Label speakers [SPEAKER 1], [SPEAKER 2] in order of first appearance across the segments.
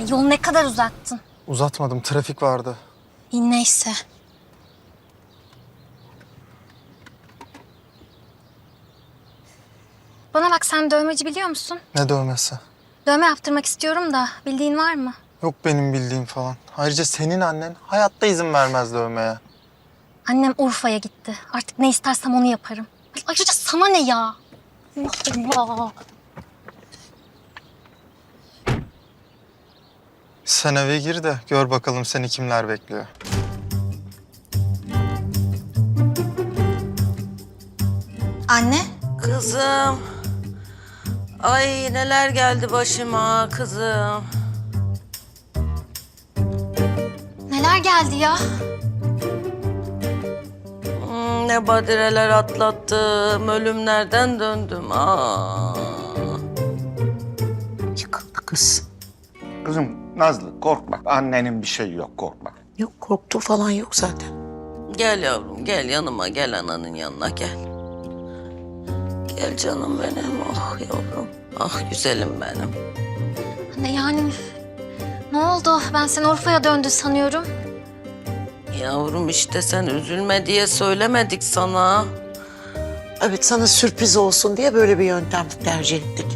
[SPEAKER 1] Yol ne kadar uzattın?
[SPEAKER 2] Uzatmadım, trafik vardı.
[SPEAKER 1] İyi neyse. Bana bak sen dövmeci biliyor musun?
[SPEAKER 2] Ne dövmesi?
[SPEAKER 1] Dövme yaptırmak istiyorum da bildiğin var mı?
[SPEAKER 2] Yok benim bildiğim falan. Ayrıca senin annen hayatta izin vermez dövmeye.
[SPEAKER 1] Annem Urfa'ya gitti. Artık ne istersem onu yaparım. Ay, Ayrıca sana ne ya? Allah Allah.
[SPEAKER 2] Sen eve gir de gör bakalım seni kimler bekliyor.
[SPEAKER 1] Anne?
[SPEAKER 3] Kızım. Ay neler geldi başıma kızım.
[SPEAKER 1] Neler geldi ya?
[SPEAKER 3] Hmm, ne badireler atlattım, ölümlerden döndüm. Aa.
[SPEAKER 4] Yıkıldı kız.
[SPEAKER 5] Kızım Nazlı korkma. Annenin bir şeyi yok korkma.
[SPEAKER 4] Yok korktuğu falan yok zaten.
[SPEAKER 3] Gel yavrum gel yanıma gel ananın yanına gel. Gel canım benim oh yavrum. Ah güzelim benim.
[SPEAKER 1] Anne yani ne oldu? Ben seni Urfa'ya döndü sanıyorum.
[SPEAKER 3] Yavrum işte sen üzülme diye söylemedik sana.
[SPEAKER 4] Evet sana sürpriz olsun diye böyle bir yöntem tercih ettik.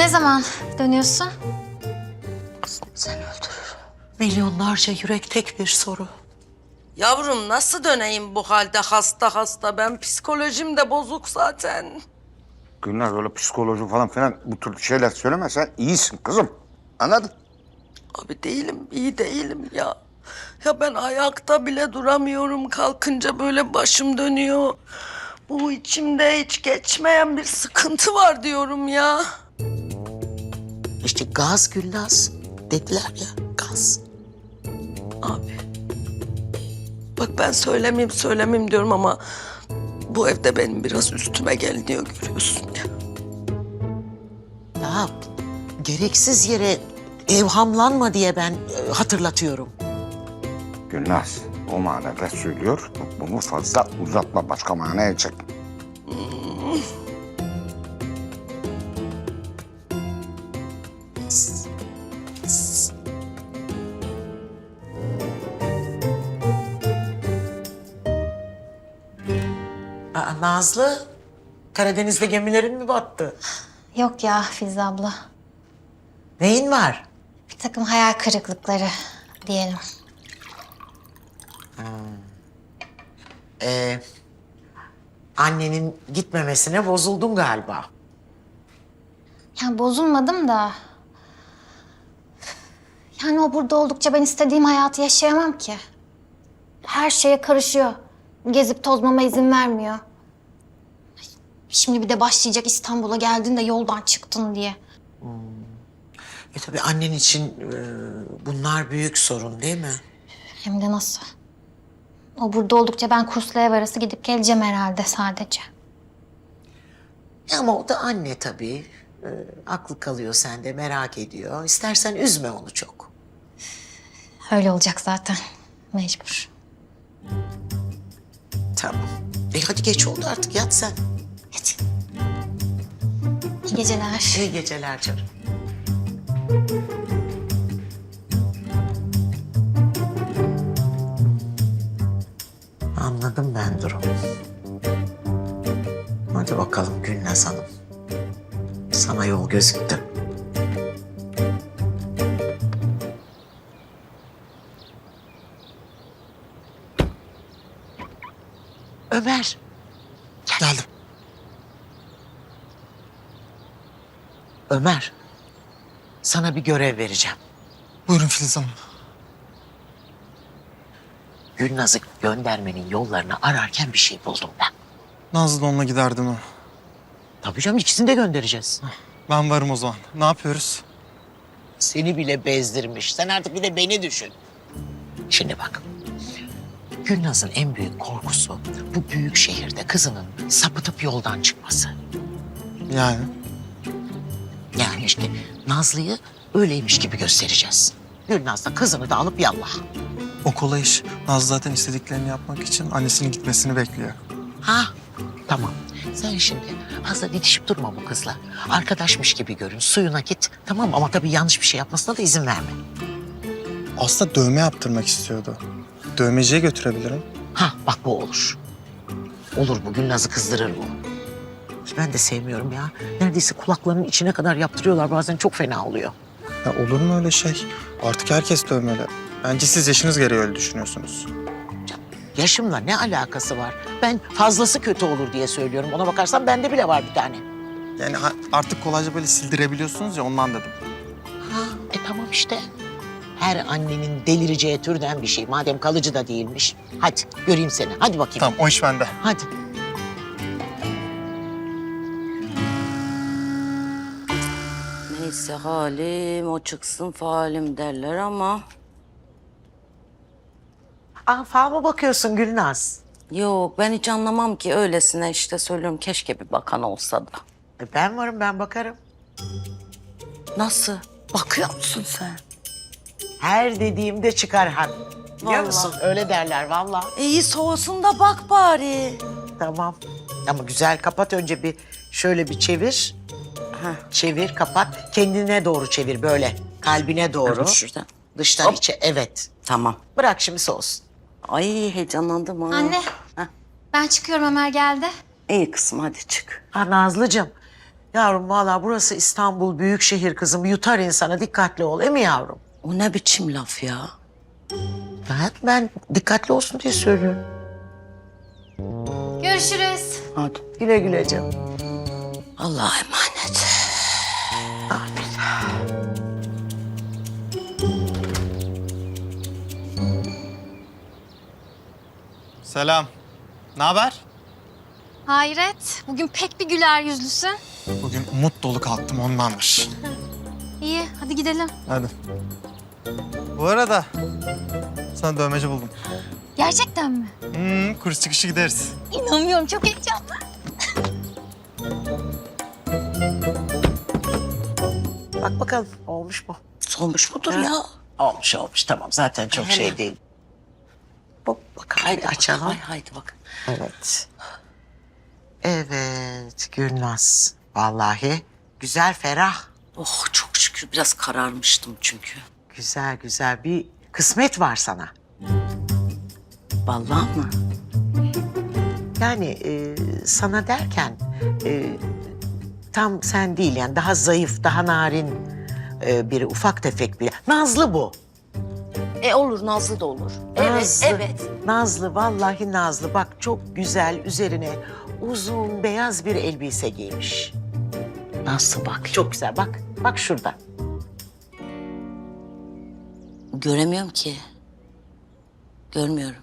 [SPEAKER 1] Ne zaman dönüyorsun?
[SPEAKER 4] Sen öldürür. Milyonlarca yürek tek bir soru.
[SPEAKER 3] Yavrum nasıl döneyim bu halde hasta hasta ben psikolojim de bozuk zaten.
[SPEAKER 5] Gülnaz öyle psikoloji falan filan bu tür şeyler söylemesen iyisin kızım. Anladın?
[SPEAKER 3] Abi değilim, iyi değilim ya. Ya ben ayakta bile duramıyorum. Kalkınca böyle başım dönüyor. Bu içimde hiç geçmeyen bir sıkıntı var diyorum ya.
[SPEAKER 4] İşte gaz Gülnaz dediler ya gaz.
[SPEAKER 3] Abi. Bak ben söylemeyeyim söylemeyeyim diyorum ama... ...bu evde benim biraz üstüme geliniyor görüyorsun ya.
[SPEAKER 4] Ya gereksiz yere evhamlanma diye ben e, hatırlatıyorum.
[SPEAKER 5] Gülnaz o manada söylüyor. Bunu fazla uzatma başka manaya çek.
[SPEAKER 4] Aa, Nazlı, Karadeniz'de gemilerin mi battı?
[SPEAKER 1] Yok ya Filiz abla.
[SPEAKER 4] Neyin var?
[SPEAKER 1] Bir takım hayal kırıklıkları diyelim.
[SPEAKER 4] Ee, annenin gitmemesine bozuldun galiba.
[SPEAKER 1] Yani bozulmadım da... Yani o burada oldukça ben istediğim hayatı yaşayamam ki. Her şeye karışıyor. Gezip tozmama izin vermiyor. Şimdi bir de başlayacak İstanbul'a geldin de yoldan çıktın diye.
[SPEAKER 4] E tabii annen için e, bunlar büyük sorun değil mi?
[SPEAKER 1] Hem de nasıl? O burada oldukça ben kursla ev arası gidip geleceğim herhalde sadece.
[SPEAKER 4] E Ama o da anne tabii. E, aklı kalıyor sende, merak ediyor. İstersen üzme onu çok.
[SPEAKER 1] Öyle olacak zaten. Mecbur.
[SPEAKER 4] Tamam. E hadi geç oldu artık yat sen.
[SPEAKER 1] Hadi. İyi geceler.
[SPEAKER 4] İyi geceler canım. Anladım ben durumu. Hadi bakalım Gülnaz Hanım. Sana yol gözüktü. Ömer.
[SPEAKER 2] Geldim.
[SPEAKER 4] Ömer. Sana bir görev vereceğim.
[SPEAKER 2] Buyurun Filiz Hanım.
[SPEAKER 4] Gülnaz'ı göndermenin yollarını ararken bir şey buldum ben.
[SPEAKER 2] Nazlı onunla giderdim ha.
[SPEAKER 4] Tabii canım ikisini de göndereceğiz.
[SPEAKER 2] Ben varım o zaman. Ne yapıyoruz?
[SPEAKER 4] Seni bile bezdirmiş. Sen artık bir de beni düşün. Şimdi bak. Gülnaz'ın en büyük korkusu bu büyük şehirde kızının sapıtıp yoldan çıkması.
[SPEAKER 2] Yani
[SPEAKER 4] Yani işte Nazlı'yı öyleymiş gibi göstereceğiz. Gülnaz da kızını da alıp yallah.
[SPEAKER 2] o kolay iş. Nazlı zaten istediklerini yapmak için annesinin gitmesini bekliyor.
[SPEAKER 4] Ha tamam. Sen şimdi fazla didişip durma bu kızla. Arkadaşmış gibi görün. Suyuna git. Tamam ama tabii yanlış bir şey yapmasına da izin verme.
[SPEAKER 2] Aslında dövme yaptırmak istiyordu. Dövmeciye götürebilirim.
[SPEAKER 4] Ha bak bu olur. Olur bu Gülnaz'ı kızdırır bu. Ben de sevmiyorum ya. Neredeyse kulaklarının içine kadar yaptırıyorlar. Bazen çok fena oluyor.
[SPEAKER 2] Ya olur mu öyle şey? Artık herkes dövmeli. Bence siz yaşınız gereği öyle düşünüyorsunuz.
[SPEAKER 4] Yaşımla ne alakası var? Ben fazlası kötü olur diye söylüyorum. Ona bakarsan bende bile var bir tane.
[SPEAKER 2] Yani artık kolayca böyle sildirebiliyorsunuz ya ondan dedim.
[SPEAKER 4] Ha, e tamam işte. Her annenin delireceği türden bir şey. Madem kalıcı da değilmiş. Hadi göreyim seni. Hadi bakayım.
[SPEAKER 2] Tamam o iş bende.
[SPEAKER 4] Hadi.
[SPEAKER 3] Neyse halim o çıksın falim derler ama...
[SPEAKER 4] Aa, fal mı bakıyorsun Gülnaz?
[SPEAKER 3] Yok ben hiç anlamam ki öylesine işte söylüyorum keşke bir bakan olsa da.
[SPEAKER 4] E, ben varım ben bakarım.
[SPEAKER 3] Nasıl? Bakıyor musun sen?
[SPEAKER 4] Her dediğimde çıkar han. Biliyor
[SPEAKER 3] Vallahi.
[SPEAKER 4] musun? Öyle derler vallahi.
[SPEAKER 3] İyi soğusun da bak bari.
[SPEAKER 4] Tamam. Ama güzel kapat önce bir şöyle bir çevir.
[SPEAKER 3] Heh.
[SPEAKER 4] Çevir kapat. Kendine doğru çevir böyle. Kalbine doğru.
[SPEAKER 3] Evet, şuradan.
[SPEAKER 4] Dıştan
[SPEAKER 3] Hop.
[SPEAKER 4] içe evet.
[SPEAKER 3] Tamam.
[SPEAKER 4] Bırak şimdi soğusun.
[SPEAKER 3] Ay heyecanlandım ha.
[SPEAKER 1] Anne.
[SPEAKER 3] Heh.
[SPEAKER 1] Ben çıkıyorum Ömer geldi.
[SPEAKER 3] İyi kızım hadi çık.
[SPEAKER 4] Ha Nazlıcığım. Yavrum valla burası İstanbul büyük şehir kızım. Yutar insana dikkatli ol. Mi yavrum?
[SPEAKER 3] O ne biçim laf ya?
[SPEAKER 4] Ben, ben dikkatli olsun diye söylüyorum.
[SPEAKER 1] Görüşürüz.
[SPEAKER 3] Hadi.
[SPEAKER 4] Güle güle canım.
[SPEAKER 3] Allah'a emanet.
[SPEAKER 4] Amin.
[SPEAKER 2] Selam. Ne haber?
[SPEAKER 1] Hayret. Bugün pek bir güler yüzlüsün.
[SPEAKER 2] Bugün umut dolu kalktım ondandır.
[SPEAKER 1] İyi hadi gidelim.
[SPEAKER 2] Hadi. Bu arada sana dövmeci buldum.
[SPEAKER 1] Gerçekten mi?
[SPEAKER 2] Hmm, kurs çıkışı gideriz.
[SPEAKER 1] İnanmıyorum çok heyecanlı.
[SPEAKER 4] Bak bakalım olmuş mu?
[SPEAKER 3] Solmuş mudur ya?
[SPEAKER 4] Olmuş olmuş tamam zaten çok
[SPEAKER 3] Hele.
[SPEAKER 4] şey değil. Hop bakalım
[SPEAKER 3] Haydi
[SPEAKER 4] bir açalım.
[SPEAKER 3] Ay, haydi bak.
[SPEAKER 4] Evet. Evet Gülnaz. Vallahi güzel ferah.
[SPEAKER 3] Oh çok şükür biraz kararmıştım çünkü.
[SPEAKER 4] Güzel güzel bir kısmet var sana.
[SPEAKER 3] Vallahi mı?
[SPEAKER 4] Yani e, sana derken e, tam sen değil yani daha zayıf, daha narin e, biri, ufak tefek biri. Nazlı bu.
[SPEAKER 3] E olur Nazlı da olur.
[SPEAKER 4] Nazlı.
[SPEAKER 3] Evet evet.
[SPEAKER 4] Nazlı vallahi Nazlı. Bak çok güzel üzerine uzun beyaz bir elbise giymiş.
[SPEAKER 3] Nasıl bak?
[SPEAKER 4] Çok güzel bak. Bak şurada.
[SPEAKER 3] Göremiyorum ki. Görmüyorum.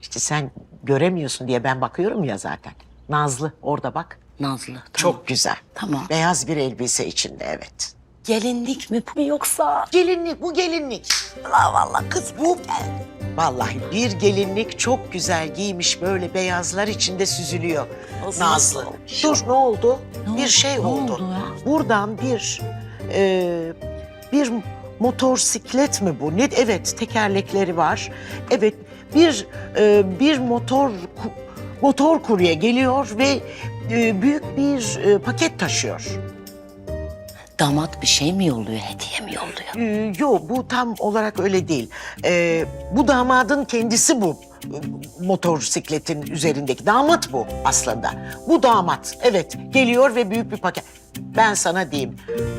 [SPEAKER 4] İşte sen göremiyorsun diye ben bakıyorum ya zaten. Nazlı orada bak.
[SPEAKER 3] Nazlı. Tamam.
[SPEAKER 4] Çok güzel.
[SPEAKER 3] Tamam.
[SPEAKER 4] Beyaz bir elbise içinde evet.
[SPEAKER 3] Gelinlik mi bu yoksa?
[SPEAKER 4] Gelinlik bu gelinlik.
[SPEAKER 3] La vallahi kız bu.
[SPEAKER 4] Vallahi bir gelinlik çok güzel giymiş böyle beyazlar içinde süzülüyor.
[SPEAKER 3] Nasıl
[SPEAKER 4] Nazlı. Dur ne oldu?
[SPEAKER 3] Ne
[SPEAKER 4] bir
[SPEAKER 3] oldu?
[SPEAKER 4] şey
[SPEAKER 3] Ne
[SPEAKER 4] oldu.
[SPEAKER 3] oldu ya?
[SPEAKER 4] Buradan bir e, bir motorsiklet mi bu? Ne? Evet tekerlekleri var. Evet bir e, bir motor motor kurye geliyor ve e, büyük bir e, paket taşıyor.
[SPEAKER 3] Damat bir şey mi yolluyor, hediye mi yolluyor?
[SPEAKER 4] Ee, Yok bu tam olarak öyle değil. Ee, bu damadın kendisi bu motosikletin üzerindeki. Damat bu aslında. Bu damat evet geliyor ve büyük bir paket. Ben sana diyeyim.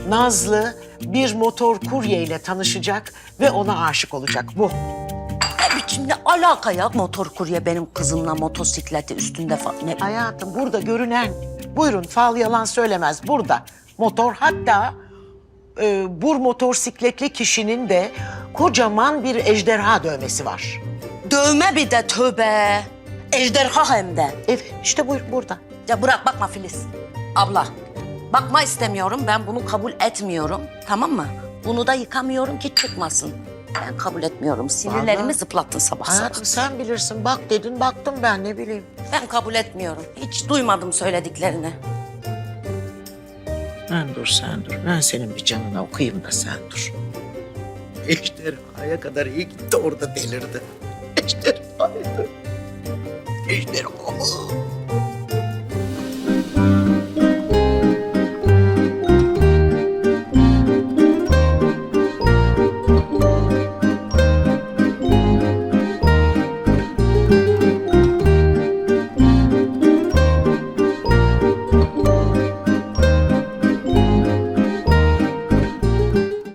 [SPEAKER 4] Nazlı bir motor kurye ile tanışacak ve ona aşık olacak bu.
[SPEAKER 3] Ne biçim ne alaka ya motor kurye benim kızımla motosikleti üstünde falan. Ne?
[SPEAKER 4] Hayatım burada görünen, buyurun fal yalan söylemez burada. Motor hatta e, bu motosikletli kişinin de kocaman bir ejderha dövmesi var.
[SPEAKER 3] Dövme bir de tövbe. Ejderha hem de.
[SPEAKER 4] Evet işte buyur burada.
[SPEAKER 3] Ya bırak bakma Filiz. Abla bakma istemiyorum ben bunu kabul etmiyorum tamam mı? Bunu da yıkamıyorum ki çıkmasın. Ben kabul etmiyorum. Sinirlerimi
[SPEAKER 4] Vallahi-
[SPEAKER 3] zıplattın sabah sabah.
[SPEAKER 4] Hayatım sen bilirsin. Bak dedin baktım ben ne bileyim.
[SPEAKER 3] Ben kabul etmiyorum. Hiç duymadım söylediklerini.
[SPEAKER 4] Sen dur sen dur. Ben senin bir canına okuyayım da sen dur. Ejderhaya kadar iyi gitti orada delirdi. Ejderha.